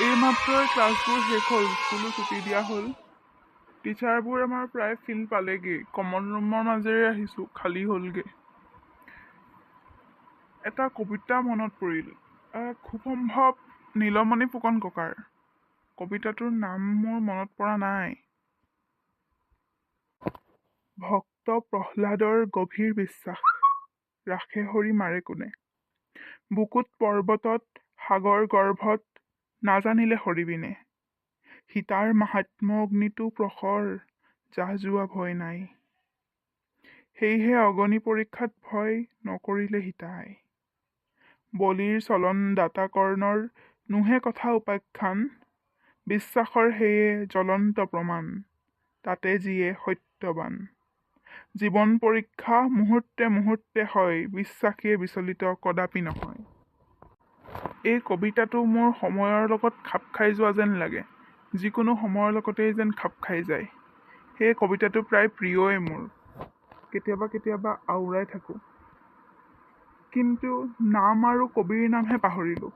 এইমাত্ৰ ক্লাছবোৰ শেষ হ'ল স্কুলো ছুটি দিয়া হ'ল। টিচাৰবোৰ আমাৰ প্ৰায় ফিল্ড পালেগৈ কমন ৰুমৰ মাজেৰে আহিছোঁ খালী হ'লগৈ। এটা কবিতা মনত পৰিল খুব সম্ভৱ নীলমণি ফুকন ককাৰ। কবিতাটোৰ নাম মোৰ মনত পৰা নাই। ভক্ত প্ৰহ্লাদৰ গভীৰ বিশ্বাস ৰাখে হৰি মাৰে কোনে। বুকুত পৰ্বতত সাগৰ গৰ্ভত নাজানিলে হৰিবিনে সীতাৰ মাহাত্ম্য অগ্নিটো প্ৰখৰ যাহ যোৱা ভয় নাই। সেয়েহে অগণি পৰীক্ষাত ভয় নকৰিলে সীতাই। বলিৰ চলন দাতা কৰ্ণৰ নুহে কথা উপাখ্যান বিশ্বাসৰ সেয়ে জ্বলন্ত প্ৰমাণ তাতে যিয়ে সত্যবান। জীৱন পৰীক্ষা মুহূৰ্তে মুহূৰ্তে হয় বিশ্বাসেই বিচলিত কদাপি নহয়। এই কবিতাটো মোৰ সময়ৰ লগত খাপ খাই যোৱা যেন লাগে। যিকোনো সময়ৰ লগতেই যেন খাপ খাই যায়। সেই কবিতাটো প্ৰায় প্ৰিয়ই মোৰ। কেতিয়াবা কেতিয়াবা আওৰাই থাকোঁ। কিন্তু নাম আৰু কবিৰ নামহে পাহৰিলোঁ।